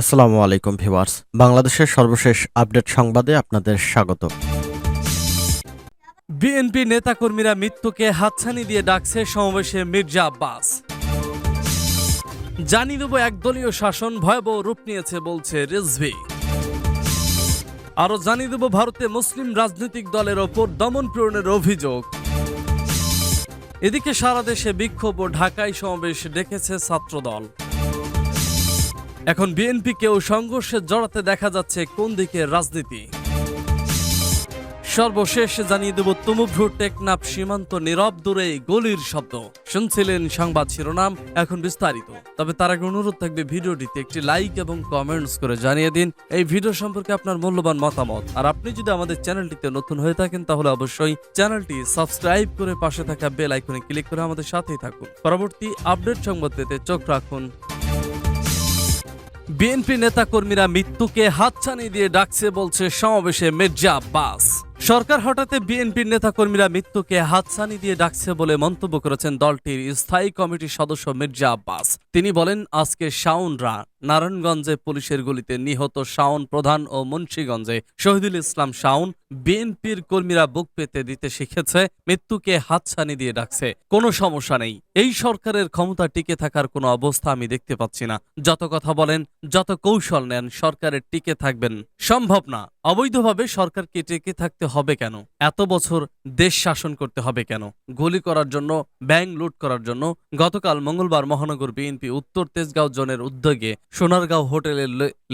আসসালামু আলাইকুম ভিউয়ার্স। বাংলাদেশের সর্বশেষ আপডেট সংবাদে আপনাদের স্বাগত। বিএনপি নেতাকর্মীরা মৃত্যুকে হাতছানি দিয়ে ডাকছে সমাবেশে মির্জা আব্বাস। জানিয়ে দেব একদলীয় শাসন ভয়াবহ রূপ নিয়েছে বলছে রিজভি। আরও জানিয়ে দেব ভারতে মুসলিম রাজনৈতিক দলের ওপর দমন পূরণের অভিযোগ। এদিকে সারা দেশে বিক্ষোভ ও ঢাকায় সমাবেশ ডেকেছে ছাত্রদল। এখন বিএনপিকেও সংঘর্ষে জড়াতে দেখা যাচ্ছে কোন দিকে রাজনীতি? সর্বশেষ জানিয়ে দেব, তুমুভ্রু টেকনাফ সীমান্ত নীরব দূরে গলির শব্দ। শুনছিলেন সংবাদ শিরোনাম, এখন বিস্তারিত। তবে তার আগে অনুরোধ থাকবে ভিডিওটিতে একটি লাইক এবং কমেন্টস করে জানিয়ে দিন। এই ভিডিও সম্পর্কে আপনার মূল্যবান মতামত। আর আপনি যদি আমাদের চ্যানেলটিতে নতুন হয়ে থাকেন, তাহলে অবশ্যই চ্যানেলটি সাবস্ক্রাইব করে পাশে থাকা বেল আইকনে ক্লিক করে আমাদের সাথেই থাকুন। পরবর্তী আপডেট সংবাদ পেতে চোখ রাখুন বিএনপি নেতাকর্মীরা মৃত্যুকে হাতছানি দিয়ে ডাকছে বলছে সমাবেশে মির্জা আব্বাস। সরকার হঠাতে বিএনপির নেতাকর্মীরা মৃত্যুকে হাতছানি দিয়ে ডাকছে বলে মন্তব্য করেছেন দলটির স্থায়ী কমিটির সদস্য মির্জা আব্বাস। তিনি বলেন, আজকে শাওনরা নারায়ণগঞ্জে পুলিশের গুলিতে নিহত শাওন প্রধান ও মুন্সীগঞ্জে শহীদুল ইসলাম শাওন বিএনপির কর্মীরা বুক পেতে দিতে শিখেছে, মৃত্যুকে হাতছানি দিয়ে ডাকছে। কোনো সমস্যা নেই। এই সরকারের ক্ষমতা টিকে থাকার কোনো অবস্থা আমি দেখতে পাচ্ছি না। যত কথা বলেন, যত কৌশল নেন, সরকারের টিকে থাকবেন। সম্ভব না। অবৈধভাবে সরকারকে টিকে থাকতে হবে কেন? এত বছর দেশ শাসন করতে হবে কেন? গুলি করার জন্য ব্যাংক লুট করার জন্য গতকাল মঙ্গলবার মহানগর বিএনপি উত্তর তেজগাঁও জোনের উদ্যোগে সোনারগাঁও হোটেলের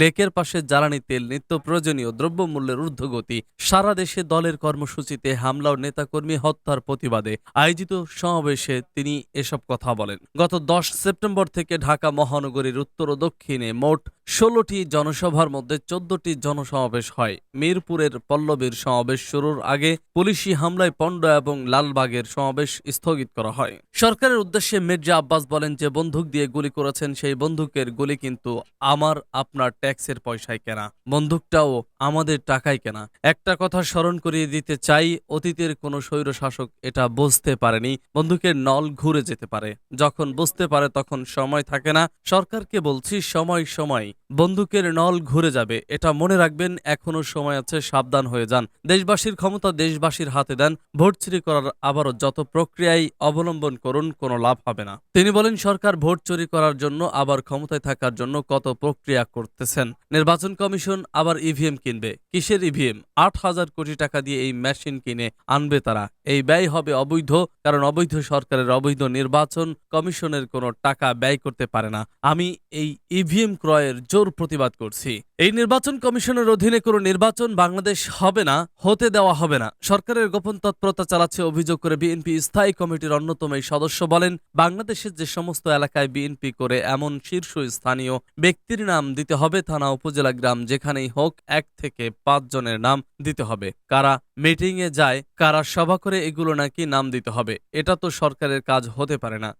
লেকের পাশে জ্বালানি তেল, নিত্য প্রয়োজনীয় দ্রব্যমূল্যের ঊর্ধ্বগতি, সারা দেশে দলের কর্মসূচিতে হামলা ও নেতাকর্মী হত্যার প্রতিবাদে আয়োজিত সমাবেশে তিনি এসব কথা বলেন। গত দশ সেপ্টেম্বর থেকে ঢাকা মহানগরীর উত্তর ও দক্ষিণে মোট ষোলোটি জনসভার মধ্যে চোদ্দটি জনসমাবেশ হয়। মিরপুরের পল্লবীর সমাবেশ শুরুর আগে পুলিশি হামলায় পণ্ড এবং লালবাগের সমাবেশ স্থগিত করা হয়। সরকারের উদ্দেশ্যে মির্জা আব্বাস বলেন যে, বন্দুক দিয়ে গুলি করেছেন সেই বন্দুকের গুলি কিন্তু আমার, আপনার ট্যাক্সের পয়সায় কেনা। বন্দুকটাও আমাদের টাকায় কেনা। একটা কথা স্মরণ করিয়ে দিতে চাই, অতীতের কোনো স্বৈর শাসক এটা বুঝতে পারেনি। বন্দুকের নল ঘুরে যেতে পারে। যখন বুঝতে পারে তখন সময় থাকে না। সরকারকে বলছি, সময় সময়। বন্দুকের নল ঘুরে যাবে, এটা মনে রাখবেন, এখনও সময় আছে, সাবধান হয়ে যান। দেশবাসীর ক্ষমতা দেশবাসীর হাতে দেন, ভোট চুরি করার আবারও যত প্রক্রিয়ায় অবলম্বন করুন, কোনো লাভ হবে না। তিনি বলেন, সরকার ভোট চুরি করার জন্য, আবার ক্ষমতায় থাকার জন্য কত প্রক্রিয়া করতেছেন। নির্বাচন কমিশন আবার ইভিএম কিনবে। কিসের ইভিএম? আট হাজার কোটি টাকা দিয়ে এই মেশিন কিনে আনবে তারা। এই ব্যয় হবে অবৈধ, কারণ অবৈধ সরকারের অবৈধ নির্বাচন কমিশনের কোনো টাকা ব্যয় করতে পারে না। আমি এই ইভিএম ক্রয়ের জোর প্রতিবাদ করছি। এই নির্বাচন কমিশনের অধীনে কোনো নির্বাচন বাংলাদেশ হবে না, হতে দেওয়া হবে না। সরকারের গোপন তৎপরতা চালাচ্ছে অভিযোগ করে বিএনপি স্থায়ী কমিটির অন্যতম এই সদস্য বলেন, বাংলাদেশের যে সমস্ত এলাকায় বিএনপি করে এমন শীর্ষ স্থানীয় ব্যক্তির নাম দিতে হবে, থানা, উপজেলা, গ্রাম, যেখানেই হোক এক থেকে পাঁচ জনের নাম দিতে হবে। কারা মিটিং এ যায়, কারা সভা করে এগুলো নাকি নাম দিতে হবে, এটা তো সরকারের কাজ হতে পারে না।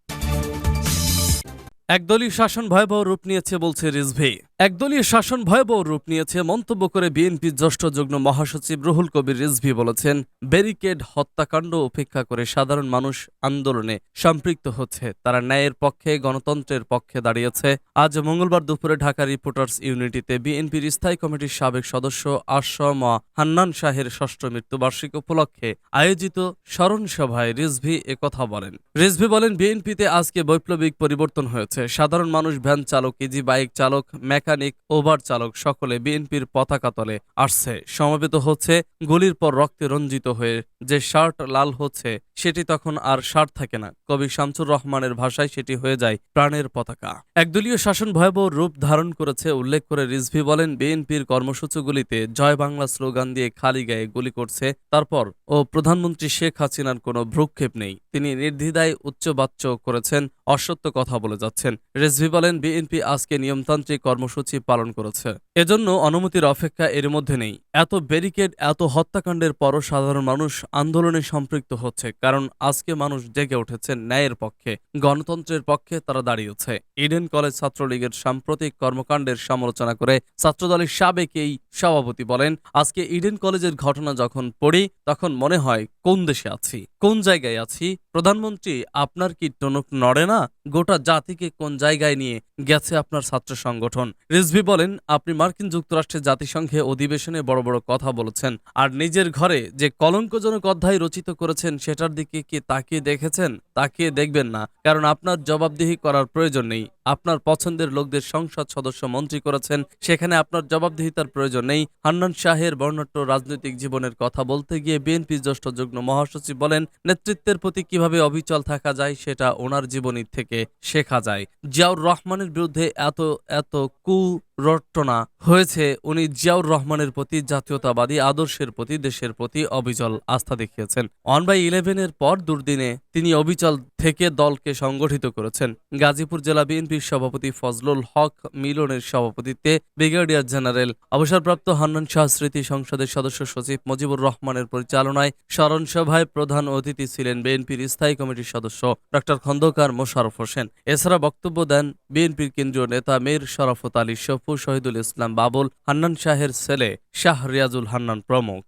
একদলীয় শাসন ভয়াবহ রূপ নিয়েছে বলছে রিজভি। একদলীয় শাসন ভয়াবহ রূপ নিয়েছে মন্তব্য করে বিএনপির জ্যেষ্ঠ যুগ্ম মহাসচিব রুহুল কবির রিজভি বলেছেন, ব্যারিকেড, হত্যাকাণ্ড উপেক্ষা করে সাধারণ মানুষ আন্দোলনে সম্পৃক্ত হচ্ছে। তারা ন্যায়ের পক্ষে, গণতন্ত্রের পক্ষে দাঁড়িয়েছে। আজ মঙ্গলবার দুপুরে ঢাকা রিপোর্টার্স ইউনিটিতে বিএনপির স্থায়ী কমিটির সাবেক সদস্য আসম হান্নান শাহের ষষ্ঠ মৃত্যুবার্ষিকী উপলক্ষে আয়োজিত স্মরণ সভায় রিজভি একথা বলেন। রিজভি বলেন, বিএনপিতে আজকে বৈপ্লবিক পরিবর্তন হয়েছে। সাধারণ মানুষ ভ্যান চালক, ইজি বাইক চালক মেকানিক ওভার চালক সকলে বিএনপির পতাকা তলে আসছে। সমবেত হচ্ছে, গুলির পর রক্তে রঞ্জিত হয়ে যে শার্ট লাল হচ্ছে, সেটি তখন আর শার্ট থাকে না। কবি শামসুর রহমানের ভাষায় সেটি হয়ে যায় প্রাণের পতাকা। একদলীয় শাসন ভয়াবহ রূপ ধারণ করেছে, উল্লেখ করে রিজভি বলেন, বিএনপির কর্মসূচিগুলিতে জয় বাংলা স্লোগান দিয়ে খালি গায়ে গুলি করছে, তারপর, ও প্রধানমন্ত্রী শেখ হাসিনার কোনো ভ্রুক্ষেপ নেই। তিনি নির্দ্বিধায় উচ্চবাচ্য করেছেন অসত্য কথা বলে যাচ্ছেন। রেজভি বলেন, বিএনপি আজকে নিয়মতান্ত্রিক কর্মসূচি পালন করেছে। এজন্য অনুমতির অপেক্ষা এর মধ্যে নেই। এত ব্যারিকেড, এত হত্যাকাণ্ডের পরও সাধারণ মানুষ আন্দোলনে সম্পৃক্ত হচ্ছে, কারণ আজকে মানুষ জেগে উঠেছে ন্যায়ের পক্ষে। গণতন্ত্রের পক্ষে তারা দাঁড়িয়েছে। ইডেন কলেজ ছাত্রলীগের সাম্প্রতিক কর্মকাণ্ডের সমালোচনা করে ছাত্রদলের সাবেক এই সভাপতি বলেন, আজকে ইডেন কলেজের ঘটনা যখন পড়ি, তখন মনে হয় কোন দেশে আছি? কোন জায়গায় আছি? প্রধানমন্ত্রী, আপনার কি টনক নড়ে না? গোটা জাতিকে কোন জায়গায় নিয়ে গেছে আপনার ছাত্র সংগঠন? রিজভি বলেন, আপনি মার্কিন যুক্তরাষ্ট্রের জাতিসংঘে অধিবেশনে বড় বড় কথা বলেছেন। আর নিজের ঘরে যে কলঙ্কজনক অধ্যায় রচিত করেছেন, সেটার দিকে কি তাকিয়ে দেখেছেন? তাকিয়ে দেখবেন না, কারণ আপনার জবাবদিহি করার প্রয়োজন নেই। আপনার পছন্দের লোকদের সংসদ সদস্য মন্ত্রী করেছেন। সেখানে আপনার জবাবদিহিতার প্রয়োজন নেই। হান্নান শাহের বর্ণাঢ্য রাজনৈতিক জীবনের কথা বলতে গিয়ে বিএনপি জ্যেষ্ঠ যুগ্ম মহাসচিব বলেন, নেতৃত্বের প্রতি কীভাবে অবিচল থাকা যায় সেটা ওনার জীবনী থেকে শেখা যায়। জিয়াউর রহমানের বিরুদ্ধে এত এত কু রটনা হয়েছে। উনি জিয়াউর রহমানের প্রতি জাতীয়তাবাদী আদর্শের প্রতি, দেশের প্রতি অবিচল আস্থা দেখিয়েছেন। ওয়ান বাই ইলেভেনের পর দুর্দিনে তিনি অবিচল থেকে দলকে সংগঠিত করেছেন। গাজীপুর জেলা বিএনপির সভাপতি ফজলুল হক মিলনের সভাপতিত্বে ব্রিগেডিয়ার জেনারেল অবসরপ্রাপ্ত হান্নান শাহ স্মৃতি সংসদের সদস্য সচিব মুজিবুর রহমানের পরিচালনায় স্মরণ সভায় প্রধান অতিথি ছিলেন বিএনপির স্থায়ী কমিটির সদস্য ডক্টর খন্দকার মোশারফ হোসেন। এছাড়া বক্তব্য দেন বিএনপির কেন্দ্রীয় নেতা মীর শরাফত আলী শফু শহীদুল ইসলাম বাবুল হান্নান শাহের ছেলে শাহ রিয়াজুল হান্নান প্রমুখ।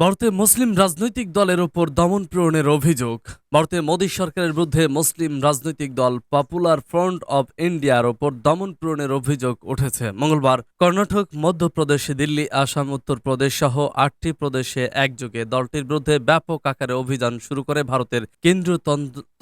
ভারতে মুসলিম রাজনৈতিক দলের ওপর দমন প্রেরণের অভিযোগ। ভারতে মোদী সরকারের বিরুদ্ধে মুসলিম রাজনৈতিক দল পপুলার ফ্রন্ট অব ইন্ডিয়ার ওপর দমন পূরণের অভিযোগ উঠেছে। মঙ্গলবার কর্ণাটক, মধ্যপ্রদেশ, দিল্লি, আসাম, উত্তরপ্রদেশ সহ আটটি প্রদেশে একযোগে দলটির বিরুদ্ধে ব্যাপক আকারে অভিযান শুরু করে ভারতের কেন্দ্রীয়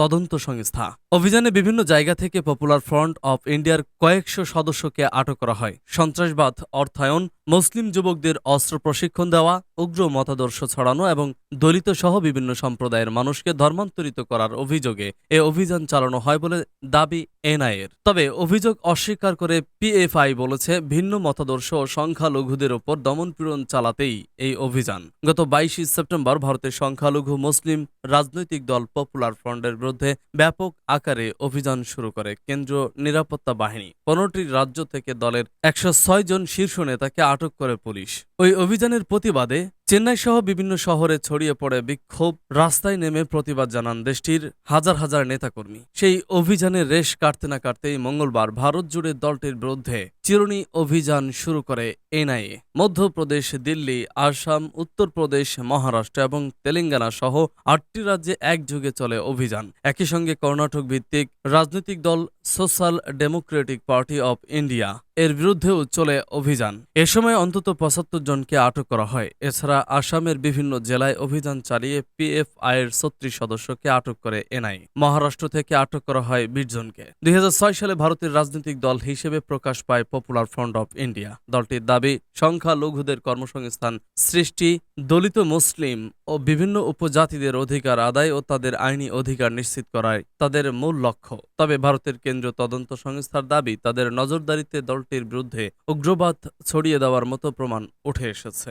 তদন্ত সংস্থা। অভিযানে বিভিন্ন জায়গা থেকে পপুলার ফ্রন্ট অব ইন্ডিয়ার কয়েকশো সদস্যকে আটক করা হয়। সন্ত্রাসবাদ, অর্থায়ন, মুসলিম যুবকদের অস্ত্র প্রশিক্ষণ দেওয়া, উগ্র মতাদর্শ ছড়ানো এবং দলিত সহ বিভিন্ন সম্প্রদায়ের মানুষকে ধর্মান্তরিত করার অভিযোগে এ অভিযান চালানো হয় বলে দাবি এনআইএর তবে অভিযোগ অস্বীকার করে পিএফআই বলেছে, ভিন্ন মতাদর্শ ও সংখ্যালঘুদের ওপর দমনপীড়ন চালাতেই এই অভিযান। গত বাইশে সেপ্টেম্বর ভারতের সংখ্যালঘু মুসলিম রাজনৈতিক দল পপুলার ফ্রন্টের বিরুদ্ধে ব্যাপক আকারে অভিযান শুরু করে কেন্দ্রীয় নিরাপত্তা বাহিনী। পনেরোটি রাজ্য থেকে দলের একশো ছয় জন শীর্ষ নেতাকে আটক করে পুলিশ। ওই অভিযানের প্রতিবাদে চেন্নাই সহ বিভিন্ন শহরে ছড়িয়ে পড়ে বিক্ষোভ। রাস্তায় নেমে প্রতিবাদ জানান দেশটির হাজার হাজার নেতাকর্মী। সেই অভিযানের রেশ কাটতে না কাটতেই মঙ্গলবার ভারত জুড়ে দলটির বিরুদ্ধে চিরুনি অভিযান শুরু করে এনআইএ মধ্যপ্রদেশ, দিল্লি, আসাম, উত্তরপ্রদেশ, মহারাষ্ট্র এবং তেলেঙ্গানা সহ আটটি রাজ্যে একযোগে চলে অভিযান। একই সঙ্গে কর্ণাটক ভিত্তিক রাজনৈতিক দল social democratic party of India এর বিরুদ্ধেও চলে অভিযান। এ সময় অন্তত পঁচাত্তর জনকে আটক করা হয়। এছাড়া আসামের বিভিন্ন জেলায় অভিযান চালিয়ে পিএফআই এর ছত্রিশ সদস্যকে আটক করে এনআই মহারাষ্ট্র থেকে আটক করা হয় বিশ জনকে। দুই হাজার ছয় সালে ভারতের রাজনৈতিক দল হিসেবে প্রকাশ পায় পপুলার ফ্রন্ট অফ ইন্ডিয়া দলটির দাবি, সংখ্যালঘুদের কর্মসংস্থান, সৃষ্টি, দলিত মুসলিম ও বিভিন্ন উপজাতিদের অধিকার আদায় ও তাদের আইনি অধিকার নিশ্চিত করায় তাদের মূল লক্ষ্য। তবে ভারতের কেন্দ্রীয় তদন্ত সংস্থার দাবি, তাদের নজরদারিতে দলটির বিরুদ্ধে উগ্রবাদ ছড়িয়ে দেওয়ার মতো প্রমাণ উঠে এসেছে।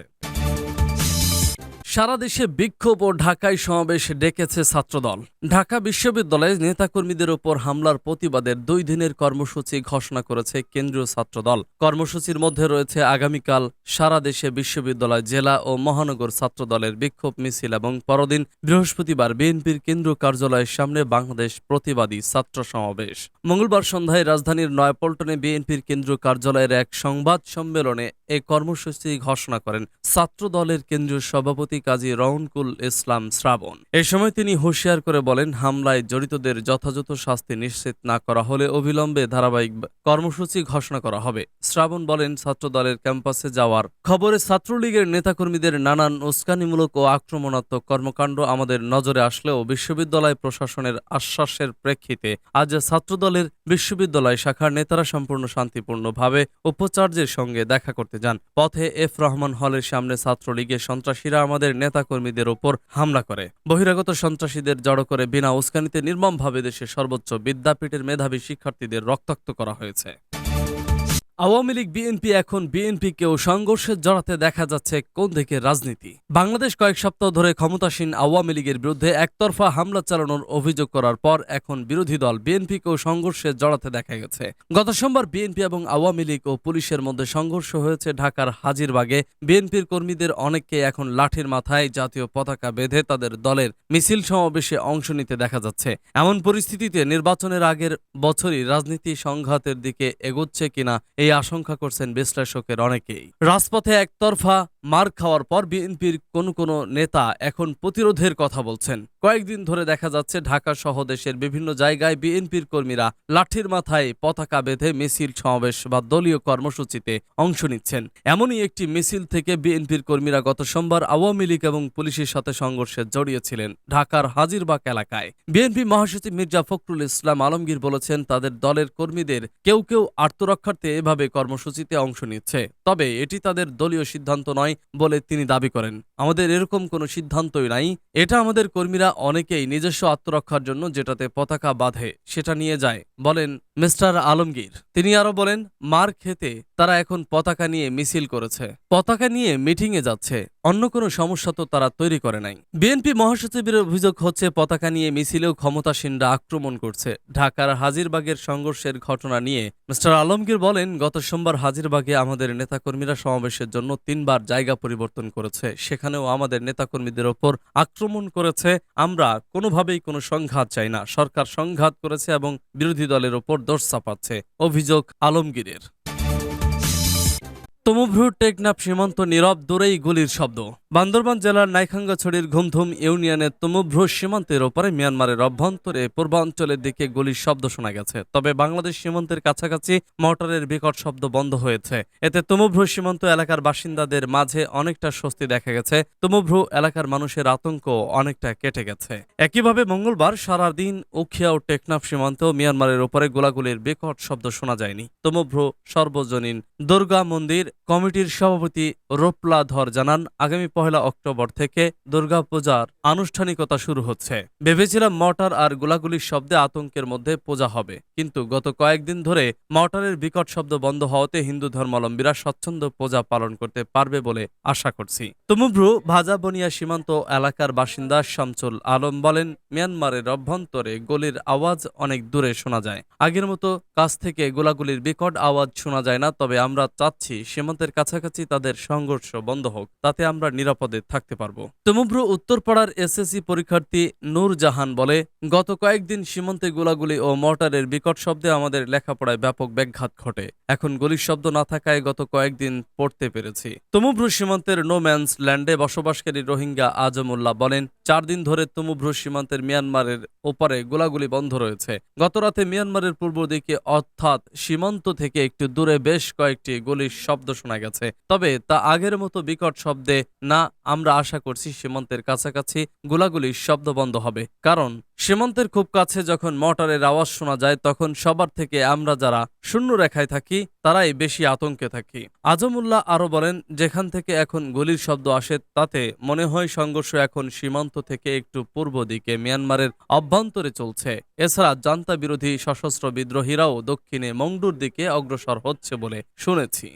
সারা দেশে বিক্ষোভ ও ঢাকায় সমাবেশ ডেকেছে ছাত্রদল। ঢাকা বিশ্ববিদ্যালয়ে নেতাকর্মীদের ওপর হামলার প্রতিবাদের দুই দিনের কর্মসূচি ঘোষণা করেছে কেন্দ্রীয় ছাত্রদল। কর্মসূচির মধ্যে রয়েছে আগামীকাল সারা দেশে বিশ্ববিদ্যালয়, জেলা ও মহানগর ছাত্রদলের বিক্ষোভ মিছিল এবং পরদিন বৃহস্পতিবার বিএনপির কেন্দ্রীয় কার্যালয়ের সামনে বাংলাদেশ প্রতিবাদী ছাত্র সমাবেশ। মঙ্গলবার সন্ধ্যায় রাজধানীর নয়াপল্টনে বিএনপির কেন্দ্রীয় কার্যালয়ের এক সংবাদ সম্মেলনে এ কর্মসূচি ঘোষণা করেন ছাত্র দলের কেন্দ্রীয় সভাপতি কাজী রওনকুল ইসলাম শ্রাবণ। এ সময় তিনি হুঁশিয়ার করে বলেন, হামলায় জড়িতদের যথাযথ শাস্তি নিশ্চিত না করা হলে অবিলম্বে ধারাবাহিক কর্মসূচি ঘোষণা করা হবে। শ্রাবণ বলেন ছাত্র দলের ক্যাম্পাসে যাওয়ার খবরে ছাত্রলীগের নেতাকর্মীদের নানান উস্কানিমূলক ও আক্রমণাত্মক কর্মকাণ্ড আমাদের নজরে আসলেও বিশ্ববিদ্যালয় প্রশাসনের আশ্বাসের প্রেক্ষিতে আজ ছাত্রদলের বিশ্ববিদ্যালয় শাখার নেতারা সম্পূর্ণ শান্তিপূর্ণভাবে উপাচার্যের সঙ্গে দেখা করতে যান। পথে এফ রহমান হলের সামনে ছাত্রলীগের সন্ত্রাসীরা আমাদের নেতাকর্মীদের ওপর হামলা করে। বহিরাগত সন্ত্রাসীদের জড়ো করে বিনা উস্কানিতে নির্মমভাবে দেশের সর্বোচ্চ বিদ্যাপীঠের মেধাবী শিক্ষার্থীদের রক্তাক্ত করা হয়েছে। আওয়ামী লীগ, বিএনপি এখন বিএনপিকেও সংঘর্ষে জড়াতে দেখা যাচ্ছে কোন দিকের রাজনীতি। বাংলাদেশ কয়েক সপ্তাহ ধরে ক্ষমতাসীন আওয়ামী লীগের বিরুদ্ধে একতরফা হামলা চালানোর অভিযোগ করার পর এখন বিরোধী দল বিএনপিকেও সংঘর্ষে জড়াতে দেখা গেছে। গত সোমবার বিএনপি এবং আওয়ামী লীগ ও পুলিশের মধ্যে সংঘর্ষ হয়েছে ঢাকার হাজিরবাগে। বিএনপির কর্মীদের অনেককে এখন লাঠির মাথায় জাতীয় পতাকা বেঁধে তাদের দলের মিছিল সমাবেশে অংশ নিতে দেখা যাচ্ছে। এমন পরিস্থিতিতে নির্বাচনের আগের বছরই রাজনীতি সংঘাতের দিকে এগোচ্ছে কিনা এই আশঙ্কা করছেন বিশ্লেষকের অনেকেই। রাজপথে একতরফা মার খাওয়ার পর বিএনপির কোনো কোনো নেতা এখন প্রতিরোধের কথা বলছেন। কয়েকদিন ধরে দেখা যাচ্ছে ঢাকা সহ দেশের বিভিন্ন জায়গায় বিএনপির কর্মীরা লাঠির মাথায় পতাকা বেঁধে মিছিল সমাবেশ বা দলীয় কর্মসূচিতে অংশ নিচ্ছেন। এমনই একটি মিছিল থেকে বিএনপির কর্মীরা গত সোমবার আওয়ামী লীগ এবং পুলিশের সাথে সংঘর্ষে জড়িয়েছিলেন ঢাকার হাজিরবাগ এলাকায়। বিএনপি মহাসচিব মির্জা ফখরুল ইসলাম আলমগীর বলেছেন, তাদের দলের কর্মীদের কেউ কেউ আত্মরক্ষার্থে এভাবে কর্মসূচিতে অংশ নিচ্ছে। তবে এটি তাদের দলীয় সিদ্ধান্ত নয় বলে তিনি দাবি করেন। আমাদের এরকম কোনো সিদ্ধান্তই নাই। এটা আমাদের কর্মীরা অনেকেই নিজস্ব আত্মরক্ষার জন্য যেটাতে পতাকা বাঁধে, সেটা নিয়ে যায়, বলেন মিস্টার আলমগীর। তিনি আরও বলেন, মার খেতে তারা এখন পতাকা নিয়ে মিছিল করেছে। পতাকা নিয়ে মিটিংয়ে যাচ্ছে। অন্য কোনো সমস্যা তো তারা তৈরি করে নাই। বিএনপি মহাসচিবের অভিযোগ হচ্ছে, পতাকা নিয়ে মিছিলেও ক্ষমতাসীনরা আক্রমণ করছে। ঢাকার হাজিরবাগের সংঘর্ষের ঘটনা নিয়ে মিস্টার আলমগীর বলেন, গত সোমবার হাজিরবাগে আমাদের নেতাকর্মীরা সমাবেশের জন্য তিনবার জায়গা পরিবর্তন করেছে। সেখানেও আমাদের নেতাকর্মীদের ওপর আক্রমণ করেছে। আমরা কোনোভাবেই কোনো সংঘাত চাই না। সরকার সংঘাত করেছে এবং বিরোধী দলের ওপর দোষ চাপাচ্ছে। অভিযোগ আলমগীরের। তমুভ্রু টেকনাফ সীমান্ত নীরব দূরেই গুলির শব্দ। বান্দরবান জেলার নাইখাঙ্গাছড়ির ঘুমধুম ইউনিয়নের তমুভ্রু সীমান্তের ওপরে মিয়ানমারের অভ্যন্তরে পূর্বাঞ্চলের দিকে গুলির শব্দ শোনা গেছে। তবে বাংলাদেশ সীমান্তের কাছাকাছি মোটরের বিকট শব্দ বন্ধ হয়েছে। এতে তমুভ্রু সীমান্ত এলাকার বাসিন্দাদের মাঝে অনেকটা স্বস্তি দেখা গেছে। তমুভ্রু এলাকার মানুষের আতঙ্ক অনেকটা কেটে গেছে। একইভাবে মঙ্গলবার সারাদিন উখিয়া ও টেকনাফ সীমান্ত মিয়ানমারের ওপরে গোলাগুলির বিকট শব্দ শোনা যায়নি। তমুভ্রু সর্বজনীন দুর্গা মন্দির কমিটির সভাপতি রোপলা ধর জানান, আগামী পহেলা অক্টোবর থেকে দুর্গাপূজার আনুষ্ঠানিকতা শুরু হচ্ছে। ভেবেছিলাম মর্টার আর গোলাগুলির শব্দে আতঙ্কের মধ্যে পূজা হবে, কিন্তু গত কয়েকদিন ধরে মর্টারের বিকট শব্দ বন্ধ হওয়াতে হিন্দু ধর্মাবলম্বীরা স্বচ্ছন্দ পূজা পালন করতে পারবে বলে আশা করছি। তমুভ্রু ভাজাবনিয়া সীমান্ত এলাকার বাসিন্দা শামসুল আলম বলেন, মিয়ানমারের অভ্যন্তরে গলির আওয়াজ অনেক দূরে শোনা যায়। আগের মতো কাছ থেকে গোলাগুলির বিকট আওয়াজ শোনা যায় না, তবে আমরা চাচ্ছি সীমান্তের কাছাকাছি তাদের সংঘর্ষ বন্ধ হোক, তাতে আমরা নিরাপদে থাকতে পারব। তমুভ্রু উত্তরপাড়ার এসএসসি পরীক্ষার্থী নূর জাহান বলে, গত কয়েকদিন সীমান্তে গোলাগুলি ও মর্টারের বিকট শব্দে আমাদের লেখাপড়ায় ব্যাপক ব্যাঘাত ঘটে। এখন গুলির শব্দ না থাকায় গত কয়েকদিন পড়তে পেরেছি। তমুভ্রু সীমান্তের নোম্যান্স ল্যান্ডে বসবাসকারী রোহিঙ্গা আজমুল্লাহ বলেন, চার দিন ধরে তমুভ্রু সীমান্তের মিয়ানমারের ওপারে গোলাগুলি বন্ধ রয়েছে। গতরাতে মিয়ানমারের পূর্ব দিকে অর্থাৎ সীমান্ত থেকে একটু দূরে বেশ কয়েকটি গুলির শব্দ শোনা গেছে। তবে তা আগের মতো বিকট শব্দে, না, আমরা আশা করছি সীমান্তের কাছাকাছি গোলাগুলির শব্দ বন্ধ হবে। কারণ, সীমান্তের খুব কাছে যখন মর্টারের আওয়াজ শোনা যায়, তখন সবার থেকে আমরা যারা শূন্য রেখায় থাকি, তারাই বেশি আতঙ্কে থাকি। আজমুল্লাহ আরও বলেন, যেখান থেকে এখন গুলির শব্দ আসে, তাতে মনে হয় সংঘর্ষ এখন সীমান্ত থেকে একটু পূর্ব দিকে মিয়ানমারের অভ্যন্তরে চলছে। এছাড়া জান্তা বিরোধী সশস্ত্র বিদ্রোহীরাও দক্ষিণে মংডুর দিকে অগ্রসর হচ্ছে বলে শুনেছি।